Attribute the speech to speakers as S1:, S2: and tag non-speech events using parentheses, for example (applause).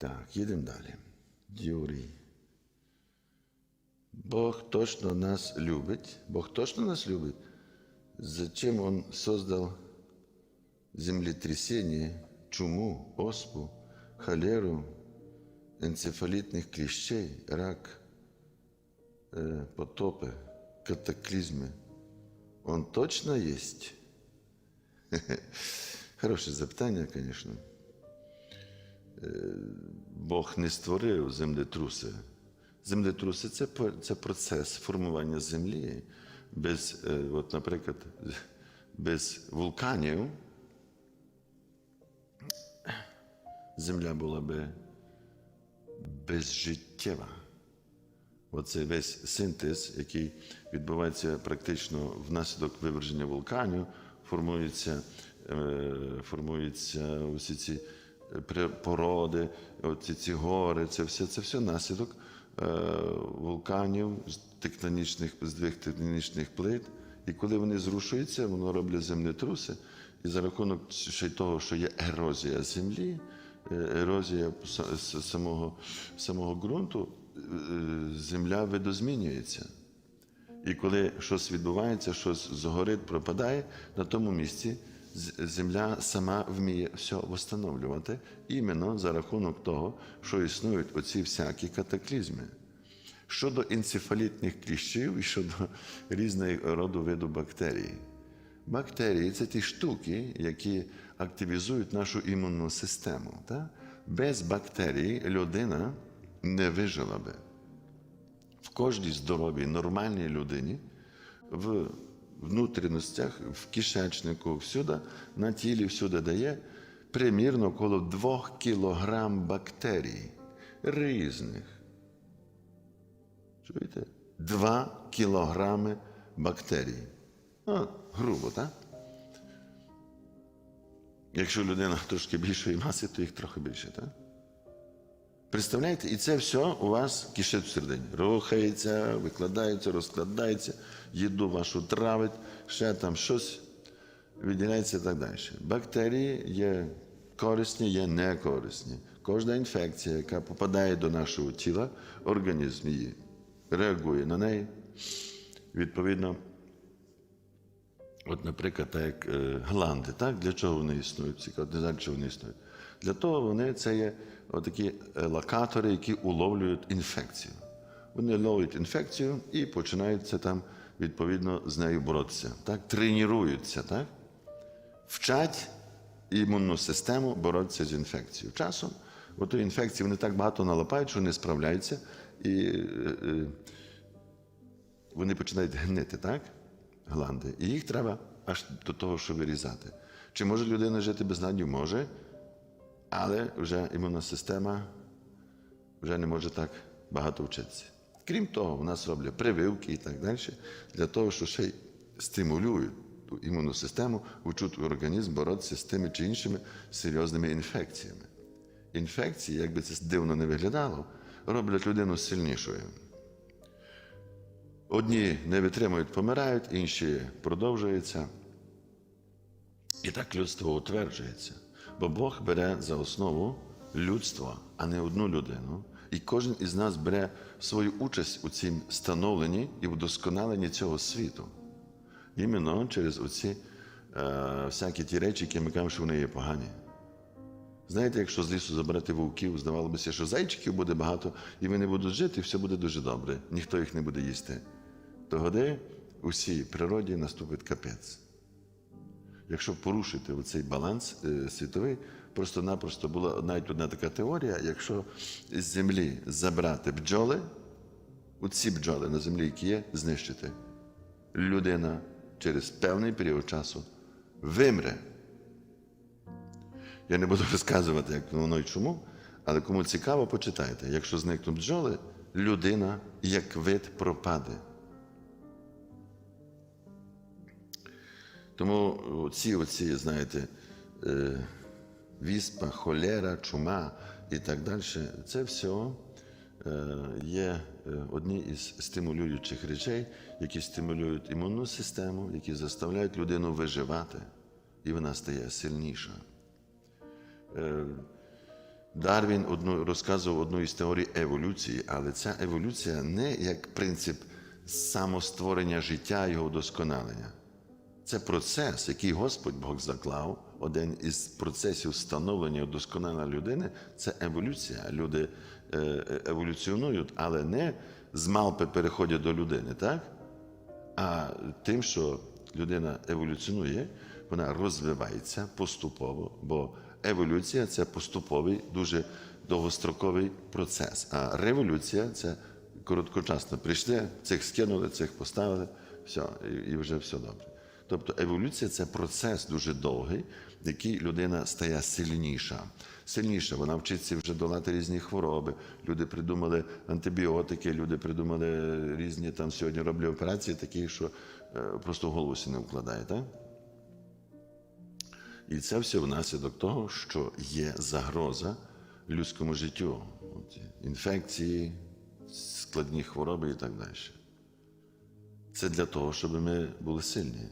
S1: Так, їдемо далі. Юрій. Бог точно нас любить. Бог точно нас любит. Зачем Он создал землетрясение, чуму, оспу, холеру, энцефалитных клещей, рак, э, потопы, катаклизмы? Он точно есть? (laughs) Хороше запитання, звісно. Бог не створив землетруси. Землетруси це, це процес формування землі. Без, е, от, наприклад, без вулканів земля була би безжиттєва. Оце весь синтез, який відбувається практично внаслідок виверження вулканів, формуються, е, формуються усі ці породи, оці ці гори, це все, це все наслідок е, вулканів, тектонічних, здвиг тектонічних плит. І коли вони зрушуються, воно роблять землетруси. І за рахунок ще й того, що є ерозія землі, е, ерозія самого, самого ґрунту, е, земля видозмінюється. І коли щось відбувається, щось згорить, пропадає, на тому місці земля сама вміє все встановлювати, іменно за рахунок того, що існують оці всякі катаклізми. Щодо енцефалітних кліщів і щодо різних роду виду бактерій. Бактерії це ті штуки, які активізують нашу імунну систему. Так? Без бактерій людина не вижила би в кожній здоровій, нормальній людині, в внутрішностях, в кишечнику, всюди, на тілі всюди дає примірно около 2 кілограм бактерій різних. Чуєте? 2 кілограми бактерій. Ну, грубо, так? Якщо людина трошки більшої маси, то їх трохи більше, так? Представляєте, і це все у вас кишить всередині. Рухається, викладається, розкладається, їду вашу травить, ще там щось виділяється і так далі. Бактерії є корисні, є некорисні. Кожна інфекція, яка попадає до нашого тіла, організм її реагує на неї. Відповідно, От, наприклад, так як е, гланди, так? для чого вони існують? Цікаво, не знаю, чого вони існують. Для того вони це є такі локатори, які уловлюють інфекцію. Вони ловлять інфекцію і починають це там відповідно з нею боротися. Так? Тренуються, так? вчать імунну систему боротися з інфекцією. Часом от інфекції вони так багато налапають, що не справляються, і е, е, вони починають гнити, так? Гланди. І їх треба аж до того, що вирізати. Чи може людина жити без гладів? Може, але вже імунна система вже не може так багато вчитися. Крім того, у нас роблять прививки і так далі, для того, що ще й стимулюють імунну систему, вчуть організм боротися з тими чи іншими серйозними інфекціями. Інфекції, як би це дивно не виглядало, роблять людину сильнішою. Одні не витримують, помирають, інші продовжуються. І так людство утверджується. Бо Бог бере за основу людство, а не одну людину. І кожен із нас бере свою участь у цім становленні і вдосконаленні цього світу. Іменно через оці е, всякі ті речі, які ми кажемо, що вони є погані. Знаєте, якщо з лісу забрати вовків, здавалося, що зайчиків буде багато, і вони будуть жити, і все буде дуже добре. Ніхто їх не буде їсти. Тоді усій природі наступить капець. Якщо порушити оцей баланс е, світовий, просто-напросто була навіть одна така теорія, якщо з землі забрати бджоли, оці бджоли на землі, які є, знищити, людина через певний період часу вимре. Я не буду (laughs) розказувати, як воно і чому, але кому цікаво, почитайте. Якщо зникнуть бджоли, людина як вид пропаде. Тому ці, оці, знаєте, е, віспа, холера, чума і так далі, це все е, є е, одні із стимулюючих речей, які стимулюють імунну систему, які заставляють людину виживати, і вона стає сильніша. Е, Дарвін одну, розказував одну із теорій еволюції, але ця еволюція не як принцип самостворення життя його вдосконалення. Це процес, який Господь Бог заклав. Один із процесів становлення і вдосконалення людини це еволюція. Люди е, е, еволюціонують, але не з малпи переходять до людини, так? А тим, що людина еволюціонує, вона розвивається поступово, бо еволюція це поступовий, дуже довгостроковий процес. А революція це короткочасно. Прийшли, цих скинули, цих поставили, все, і вже все добре. Тобто еволюція це процес дуже довгий, в який людина стає сильніша. Сильніша, вона вчиться вже долати різні хвороби. Люди придумали антибіотики, люди придумали різні там сьогодні роблять операції, такі, що е, просто в голову сі не вкладає. Так? І це все внаслідок того, що є загроза людському життю, інфекції, складні хвороби і так далі. Це для того, щоб ми були сильні.